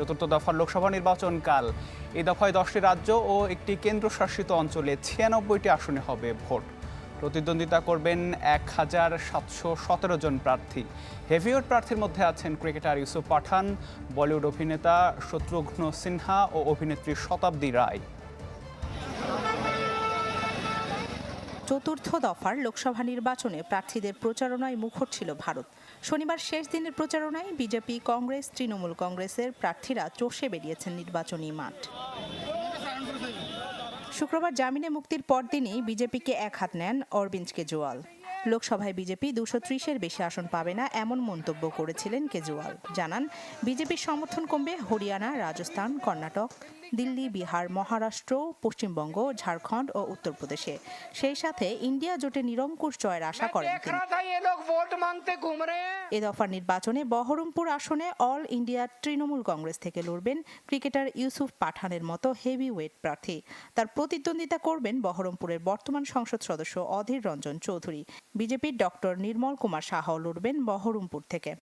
চতুর্থ দফার লোকসভা নির্বাচন কাল। এই দফায় দশটি রাজ্য ও একটি কেন্দ্রশাসিত অঞ্চলে ছিয়ানব্বইটি আসনে হবে ভোট। প্রতিদ্বন্দ্বিতা করবেন এক হাজার সাতশো সতেরো জন প্রার্থী। হেভিওয়েট প্রার্থীর মধ্যে আছেন ক্রিকেটার ইউসুফ পাঠান, বলিউড অভিনেতা শত্রুঘ্ন সিনহা ও অভিনেত্রী শতাব্দী রায়। চতুর্থ দফার লোকসভা নির্বাচনে প্রার্থীদের প্রচারণায় মুখর ছিল ভারত। শনিবার শেষ দিনের প্রচারণায় বিজেপি, কংগ্রেস, তৃণমূল কংগ্রেসের প্রার্থীরা চষে বেরিয়েছেন নির্বাচনী মাঠ। শুক্রবার জামিনে মুক্তির পরদিনই বিজেপিকে এক হাত নেন অরবিন্দ কেজরিওয়াল। লোকসভায় বিজেপি দুশো ত্রিশের বেশি আসন পাবে না এমন মন্তব্য করেছিলেন কেজরিওয়াল। জানান, বিজেপির সমর্থন কমবে হরিয়ানা, রাজস্থান, কর্ণাটক দিল্লি বিহার মহারাষ্ট্র পশ্চিমবঙ্গ ঝাড়খণ্ড ও উত্তরপ্রদেশে। সেই সাথে ইন্ডিয়া জোটে নিরঙ্কুশ জয়ের আশা করেন এ দফার নির্বাচনে বহরমপুর আসনে অল ইন্ডিয়া তৃণমূল কংগ্রেস থেকে লড়বেন ক্রিকেটার ইউসুফ পাঠানের মতো হেভি ওয়েট প্রার্থী। তার প্রতিদ্বন্দ্বিতা করবেন বহরমপুরের বর্তমান সংসদ সদস্য অধীর রঞ্জন চৌধুরী। বিজেপির ডক্টর নির্মল কুমার সাহাও লড়বেন বহরমপুর থেকে।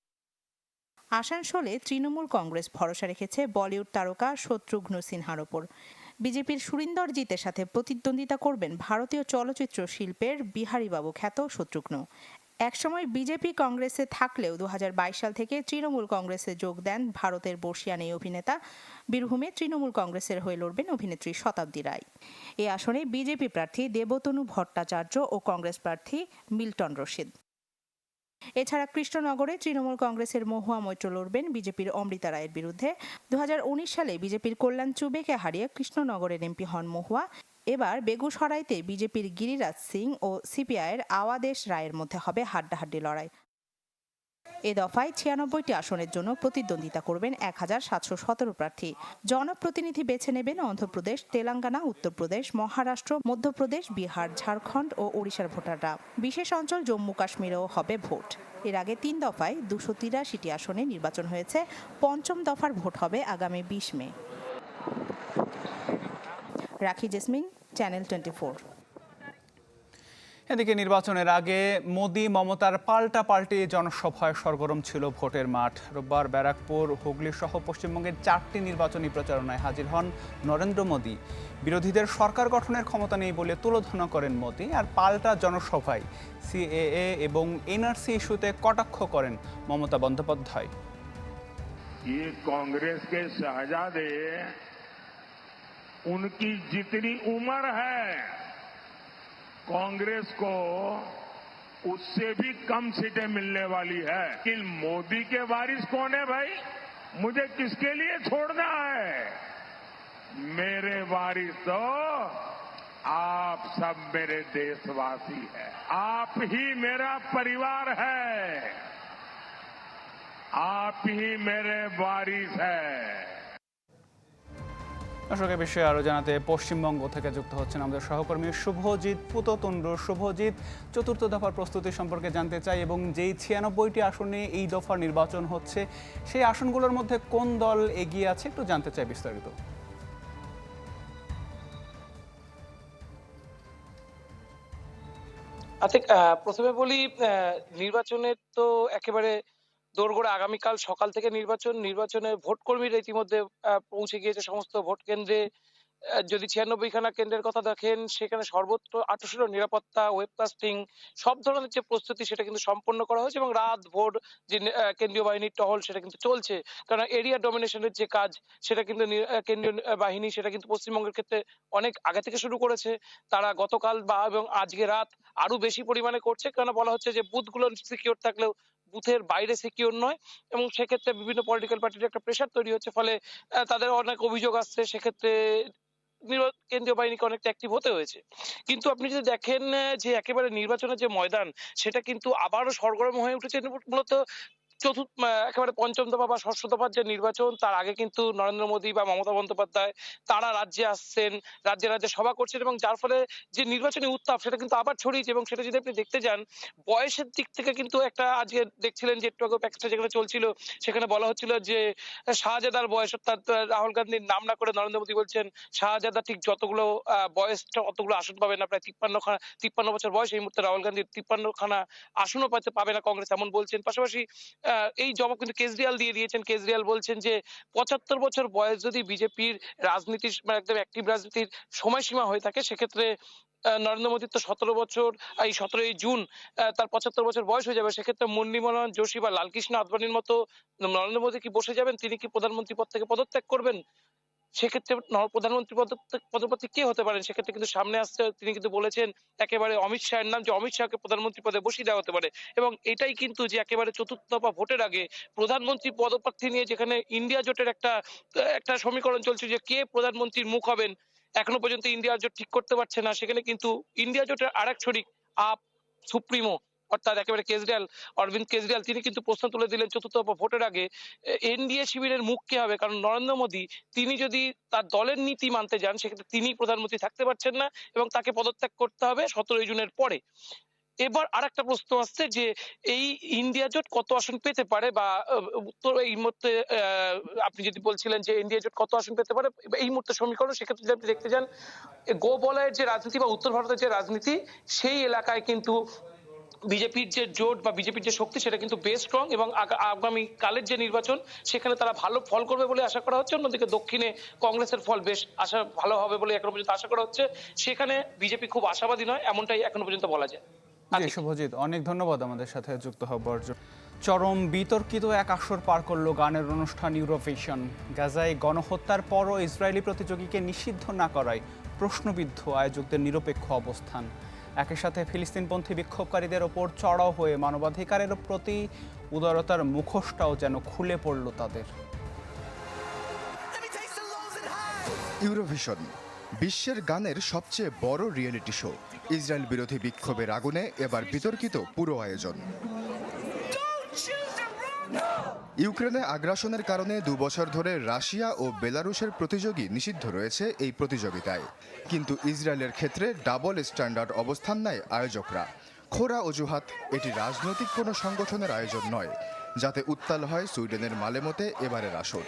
আসানসোলে তৃণমূল কংগ্রেস ভরসা রেখেছে বলিউড তারকা শত্রুঘ্ন সিনহার ওপর। বিজেপির সুরিন্দর জিতের সাথে প্রতিদ্বন্দ্বিতা করবেন ভারতীয় চলচ্চিত্র শিল্পের বিহারীবাবু খ্যাত শত্রুঘ্ন। একসময় বিজেপি কংগ্রেসে থাকলেও দু হাজার বাইশ সাল থেকে তৃণমূল কংগ্রেসে যোগ দেন ভারতের বর্ষিয়ান এই অভিনেতা। বীরভূমে তৃণমূল কংগ্রেসের হয়ে লড়বেন অভিনেত্রী শতাব্দী রায়। এ আসনে বিজেপি প্রার্থী দেবতনু ভট্টাচার্য ও কংগ্রেস প্রার্থী মিল্টন রশিদ। এছাড়া কৃষ্ণনগরে তৃণমূল কংগ্রেসের মহুয়া মৈত্র লড়বেন বিজেপির অমৃতা রায়ের বিরুদ্ধে। দু হাজার উনিশ সালে বিজেপির কল্যাণ চুবেকে হারিয়ে কৃষ্ণনগরের এমপি হন মহুয়া। এবার বেগুসরাইতে বিজেপির গিরিরাজ সিং ও সিপিআইয়ের আওয়াদেশ রায়ের মধ্যে হবে হাড্ডাহাড্ডি লড়াই। এ দফায় ছিয়ানব্বইটি আসনের জন্য প্রতিদ্বন্দ্বিতা করবেন এক হাজার সাতশো সতেরো প্রার্থী। জনপ্রতিনিধি বেছে নেবেন অন্ধ্রপ্রদেশ, তেলেঙ্গানা, উত্তরপ্রদেশ, মহারাষ্ট্র, মধ্যপ্রদেশ, বিহার, ঝাড়খণ্ড ও ওড়িশার ভোটাররা। বিশেষ অঞ্চল জম্মু কাশ্মীরেও হবে ভোট। এর আগে তিন দফায় দুশো তিরাশিটি আসনে নির্বাচন হয়েছে। পঞ্চম দফার ভোট হবে আগামী বিশ মে। রাখি জেসমিন, চ্যানেল টোয়েন্টি এদিকে নির্বাচনের আগে মোদি মমতার পাল্টা পাল্টি জনসভায় সরগরম ছিল ভোটের মাঠ রোববার ব্যারাকপুর হুগলি সহ পশ্চিমবঙ্গের চারটি নির্বাচনী প্রচারণায় হাজির হন নরেন্দ্র মোদী বিরোধীদের সরকার গঠনের ক্ষমতা নেই বলে তুলোধনা করেন মোদী আর পাল্টা জনসভায় সিএএ এবং এনআরসি ইস্যুতে কটাক্ষ করেন মমতা বন্দ্যোপাধ্যায় ये कांग्रेस के शहजादे उनकी जितनी उम्र है कांग्रेस को उससे भी कम सीटें मिलने वाली है। लेकिन मोदी के वारिस कौन है भाई? मुझे किसके लिए छोड़ना है? मेरे वारिस तो आप सब मेरे देशवासी हैं। आप ही मेरा परिवार है। आप ही मेरे वारिस हैं। দর্শক বিষয়ে আরও জানাতে পশ্চিমবঙ্গ থেকে যুক্ত হচ্ছেন আমাদের সহকর্মী শুভজিৎ পুততুণ্ড শুভজিৎ, চতুর্থ দফার প্রস্তুতি সম্পর্কে জানতে চাই এবং যেই ছিয়ানব্বইটি আসনে এই দফার নির্বাচন হচ্ছে, সেই আসনগুলোর মধ্যে কোন দল এগিয়ে আছে একটু জানতে চাই বিস্তারিত। আচ্ছা প্রথমে বলি নির্বাচনের তো একেবারে দোরগোড়া আগামীকাল সকাল থেকে নির্বাচন, নির্বাচনে ভোট কর্মীরা ইতিমধ্যে পৌঁছে গিয়েছে সমস্ত ভোট কেন্দ্রে। যদি ছিয়ানব্বই খানা কেন্দ্রের কথা দেখেন, সেখানে সর্বত্র আঠারোশো নিরাপত্তা ওয়েবকাস্টিং সব ধরনের যে প্রস্তুতি, সেটা কিন্তু সম্পন্ন করা হয়েছে এবং রাত ভোর যে কেন্দ্রীয় বাহিনীর টহল, সেটা কিন্তু চলছে। কারণ এরিয়া ডমিনেশনের যে কাজ, সেটা কিন্তু কেন্দ্রীয় বাহিনী, সেটা কিন্তু পশ্চিমবঙ্গের ক্ষেত্রে অনেক আগে থেকে শুরু করেছে। তারা গতকাল বা, এবং আজকে রাত আরও বেশি পরিমাণে করছে। কেন বলা হচ্ছে যে, বুথগুলো সিকিউর থাকলেও বুথের বাইরে সিকিউর নয় এবং সেক্ষেত্রে বিভিন্ন পলিটিক্যাল পার্টির একটা প্রেশার তৈরি হচ্ছে। ফলে তাদের অনেক অভিযোগ আসছে, সেক্ষেত্রে কেন্দ্রীয় বাহিনীকে অনেকটা অ্যাক্টিভ হতে হয়েছে। কিন্তু আপনি যদি দেখেন যে একেবারে নির্বাচনের যে ময়দান, সেটা কিন্তু আবারও সরগরম হয়ে উঠেছে। মূলত চতুর্থ একেবারে পঞ্চম দফা বা ষষ্ঠ দফার যে নির্বাচন, তার আগে কিন্তু নরেন্দ্র মোদী বা মমতা বন্দ্যোপাধ্যায়, তারা রাজ্যে আসছেন, রাজ্যে রাজ্যে সভা করছেন এবং যার ফলে যে নির্বাচনী উত্তাপ সেটা কিন্তু আবার ছড়িয়েছে এবং সেটা যদি আপনি দেখতে যান, বয়সের দিক থেকে কিন্তু একটা আজকে দেখছিলেন যে একটু আগে প্যাকেজটা যেখানে চলছিল, সেখানে বলা হচ্ছিল যে শাহজাদার বয়স, অর্থাৎ রাহুল গান্ধীর নাম না করে নরেন্দ্র মোদী বলছেন, শাহজাদা ঠিক যতগুলো বয়সটা অতগুলো আসন পাবে না প্রায় তিপ্পান্ন খানা তিপ্পান্ন বছর বয়স, এই মুহূর্তে রাহুল গান্ধীর তিপ্পান্ন খানা আসনও পাবে না কংগ্রেস, এমন বলছেন। পাশাপাশি এই জবাব কিন্তু কেজরিওয়াল দিয়ে দিয়েছেন। কেজরিওয়াল বলছেন যে, পঁচাত্তর বছর বয়স যদি বিজেপির রাজনীতির মানে একদম অ্যাক্টিভ রাজনীতির সময়সীমা হয়ে থাকে, সেক্ষেত্রে নরেন্দ্র মোদীর তো সতেরো বছর এই সতেরোই জুন তার পঁচাত্তর বছর বয়স হয়ে যাবে। সেক্ষেত্রে মুরলী জোশী যোশী বা লালকৃষ্ণ আদবানির মতো নরেন্দ্র মোদী কি বসে যাবেন? তিনি কি প্রধানমন্ত্রী পদ থেকে পদত্যাগ করবেন? সেক্ষেত্রে প্রধানমন্ত্রী পদপ্রার্থী কে হতে পারেন? সেক্ষেত্রে কিন্তু সামনে আসছে তিনি কিন্তু বলেছেন একেবারে অমিত শাহের নাম যে অমিত শাহকে প্রধানমন্ত্রী পদে বসিয়ে দেওয়া হতে পারে। এবং এটাই কিন্তু যে একেবারে চতুর্থ দফা ভোটের আগে প্রধানমন্ত্রী পদপ্রার্থী নিয়ে যেখানে ইন্ডিয়া জোটের একটা একটা সমীকরণ চলছে যে কে প্রধানমন্ত্রীর মুখ হবেন, এখনও পর্যন্ত ইন্ডিয়া জোট ঠিক করতে পারছে না। সেখানে কিন্তু ইন্ডিয়া জোটের আরেক শরিক আপ সুপ্রিমো। অর্থাৎ একেবারে কেজরিওয়াল, অরবিন্দ কেজরিওয়াল, তিনি কিন্তু প্রশ্ন তুলে দিলেন চতুর্থ ভোটের আগে এনডিএ শিবিরের মুখ কে হবে? কারণ নরেন্দ্র মোদী, তিনি যদি তার দলের নীতি মানতে যান, সেক্ষেত্রে তিনি প্রধানমন্ত্রী থাকতে পারছেন না এবং তাকে পদত্যাগ করতে হবে সতেরোই জুনের পরে। এবার আর একটা প্রশ্ন আসছে যে, এই ইন্ডিয়া জোট কত আসন পেতে পারে বা উত্তর, এই মুহূর্তে আপনি যদি বলছিলেন যে ইন্ডিয়া জোট কত আসন পেতে পারে এই মুহূর্তে সমীকরণ, সেক্ষেত্রে যদি আপনি দেখতে যান, এ গো বলয়ের যে রাজনীতি বা উত্তর ভারতের যে রাজনীতি, সেই এলাকায় কিন্তু বিজেপির যে জোট বা বিজেপির যে শক্তি, সেটা কিন্তু বেশ স্ট্রং এবং আগা- আগামী কালের যে নির্বাচন, সেখানে তারা ভালো ফল করবে বলে আশা করা হচ্ছে। অন্যদিকে দক্ষিণে কংগ্রেসের ফল বেশ আশা, ভালো হবে বলে এখনও পর্যন্ত আশা করা হচ্ছে। সেখানে বিজেপি খুব আশাবাদী নয়, এমনটাই এখনও পর্যন্ত বলা যায়। শুভজিৎ, অনেক ধন্যবাদ আমাদের সাথে যুক্ত হবার জন্য চরম বিতর্কিত এক আসর পার করল গানের অনুষ্ঠান ইউরোভিশন। গাজায় গণহত্যার পরও ইসরায়েলি প্রতিযোগীকে নিষিদ্ধ না করায় প্রশ্নবিদ্ধ আয়োজকদের নিরপেক্ষ অবস্থান। একই সাথে ফিলিস্তিনপন্থী বিক্ষোভকারীদের ওপর চড়াও হয়ে মানবাধিকারের প্রতি উদারতার মুখোশটাও যেন খুলে পড়ল তাদের। ইউরোভিশন বিশ্বের গানের সবচেয়ে বড় রিয়েলিটি শো। ইসরায়েল বিরোধী বিক্ষোভের আগুনে এবার বিতর্কিত পুরো আয়োজন। ইউক্রেনে আগ্রাসনের কারণে দু বছর ধরে রাশিয়া ও বেলারুশের প্রতিযোগী নিষিদ্ধ রয়েছে এই প্রতিযোগিতায়। কিন্তু ইসরায়েলের ক্ষেত্রে ডাবল স্ট্যান্ডার্ড অবস্থান নেয় আয়োজকরা। খোরা অজুহাত এটি রাজনৈতিক কোনো সংগঠনের আয়োজন নয় যাতে উত্তাল হয় সুইডেনের মালেমতে এবারের আসর.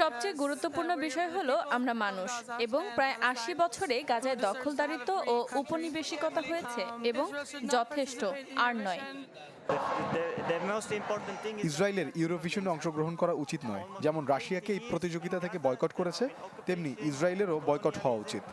সবচেয়ে গুরুত্বপূর্ণ বিষয় হলো আমরা মানুষ এবং প্রায় আশি বছরে গাজায় দখলদারিত্ব ও উপনিবেশিকতা হয়েছে এবং যথেষ্ট আর নয়। ইসরায়েলের ইউরোভিশনে অংশগ্রহণ করা উচিত নয়। যেমন রাশিয়াকে এই প্রতিযোগিতা থেকে বয়কট করেছে, তেমনি ইসরায়েলেরও বয়কট হওয়া উচিত।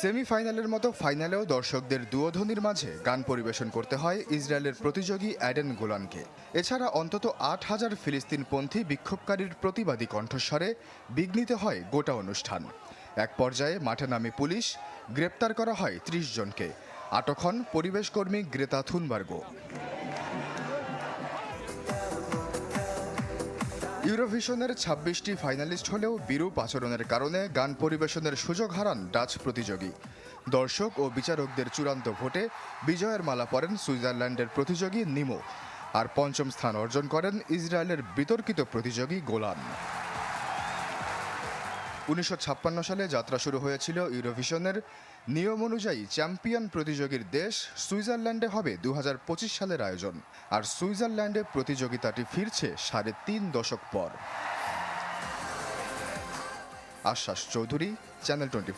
সেমিফাইনালের মতো ফাইনালেও দর্শকদের দুয়োধ্বনির মাঝে গান পরিবেশন করতে হয় ইসরায়েলের প্রতিযোগী অ্যাডেন গোলানকে। এছাড়া অন্তত আট হাজার ফিলিস্তিনপন্থী বিক্ষোভকারীর প্রতিবাদী কণ্ঠস্বরে বিঘ্নিত হয় গোটা অনুষ্ঠান। এক পর্যায়ে মাঠে নামে পুলিশ, গ্রেপ্তার করা হয় ত্রিশ জনকে। আটক হন পরিবেশকর্মী গ্রেতা থুনবার্গো। ইউরোভিশনের ছাব্বিশটি ফাইনালিস্ট হলেও বিরূপ আচরণের কারণে গান পরিবেশনের সুযোগ হারান ডাচ প্রতিযোগী। দর্শক ও বিচারকদের চূড়ান্ত ভোটে বিজয়ের মালা পরেন সুইজারল্যান্ডের প্রতিযোগী নিমো। আর পঞ্চম স্থান অর্জন করেন ইসরায়েলের বিতর্কিত প্রতিযোগী গোলান। উনিশশো সালে যাত্রা শুরু হয়েছিল ইউরোভিশনের। নিয়ম অনুযায়ী চ্যাম্পিয়ন প্রতিযোগীর দেশ সুইজারল্যান্ডে হবে দু হাজার পঁচিশ সালের আয়োজন। আর সুইজারল্যান্ডে প্রতিযোগিতাটি ফিরছে সাড়ে তিন দশক পর। আশ্বাস চৌধুরী, চ্যানেল টোয়েন্টি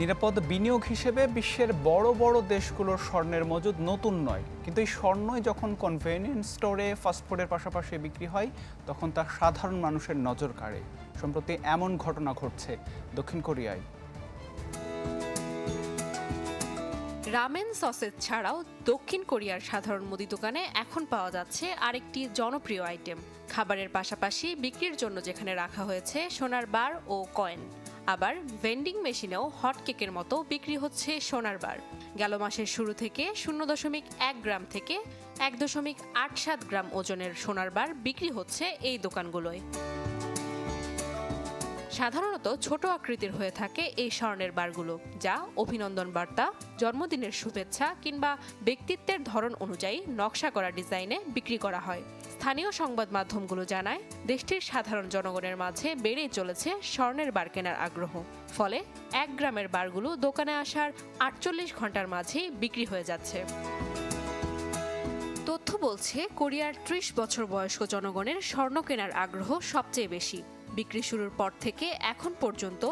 নিরাপদ বিনিয়োগ হিসেবে বিশ্বের বড় বড় দেশগুলোর স্বর্ণের মজুদ নতুন নয়। কিন্তু এই স্বর্ণই যখন কনভেনিয়েন্স স্টোরে ফাস্টফুডের পাশাপাশি বিক্রি হয়, তখন তা সাধারণ মানুষের নজর কাড়ে। সম্প্রতি এমন ঘটনা ঘটছে দক্ষিণ কোরিয়ায়। রামেন সসেজ ছাড়াও দক্ষিণ কোরিয়ার সাধারণ মুদি দোকানে এখন পাওয়া যাচ্ছে আরেকটি জনপ্রিয় আইটেম খাবারের পাশাপাশি বিক্রির জন্য যেখানে রাখা হয়েছে সোনার বার ও কয়েন। আবার ভেন্ডিং মেশিনেও হট কেকের মতো বিক্রি হচ্ছে সোনার বার। গেল মাসের শুরু থেকে শূন্য দশমিক এক গ্রাম থেকে এক দশমিক আট সাত গ্রাম ওজনের সোনার বার বিক্রি হচ্ছে এই দোকানগুলোয়। সাধারণত ছোট আকৃতির হয়ে থাকে এই স্বর্ণের বারগুলো, যা অভিনন্দন বার্তা, জন্মদিনের শুভেচ্ছা কিংবা ব্যক্তিত্বের ধরন অনুযায়ী নকশা করা ডিজাইনে বিক্রি করা হয়। স্থানীয় সংবাদ মাধ্যমগুলো জানায়, দেশটির সাধারণ জনগণের মাঝে বেড়েই চলেছে স্বর্ণের বার কেনার আগ্রহ। ফলে এক গ্রামের বারগুলো দোকানে আসার আটচল্লিশ ঘণ্টার মাঝেই বিক্রি হয়ে যাচ্ছে। তথ্য বলছে, কোরিয়ার ত্রিশ বছর বয়স্ক জনগণের স্বর্ণ কেনার আগ্রহ সবচেয়ে বেশি। বিক্রি শুরুর পর থেকে এখন পর্যন্ত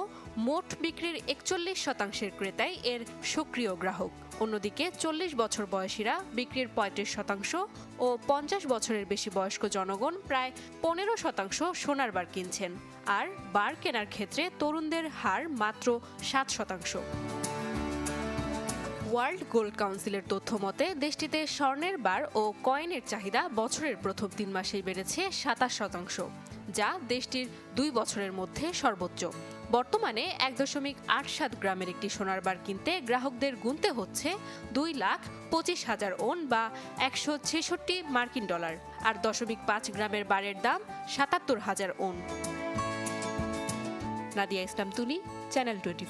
মোট বিক্রির একচল্লিশ শতাংশের ক্রেতাই এর সক্রিয় গ্রাহক। অন্যদিকে চল্লিশ বছর বয়সীরা বিক্রির পঁয়ত্রিশ শতাংশ ও পঞ্চাশ বছরের বেশি বয়স্ক জনগণ প্রায় পনেরো শতাংশ সোনার বার কিনছেন, আর বার কেনার ক্ষেত্রে তরুণদের হার মাত্র সাত শতাংশ। ওয়ার্ল্ড গোল্ড কাউন্সিলের তথ্য মতে, দেশটিতে স্বর্ণের বার ও কয়েনের চাহিদা বছরের প্রথম তিন মাসেই বেড়েছে সাতাশ শতাংশ। যা দেশটির দুই বছরের মধ্যে সর্বোচ্চ। বর্তমানে এক দশমিক আট সাত গ্রামের একটি সোনার বার কিনতে গ্রাহকদের গুনতে হচ্ছে দুই লাখ পঁচিশ হাজার ওন বা একশো ছেষট্টি মার্কিন ডলার আর দশমিক পাঁচ গ্রামের বারের দাম সাতাত্তর হাজার ওন। নাদিয়া ইসলাম তুলি, চ্যানেল টোয়েন্টি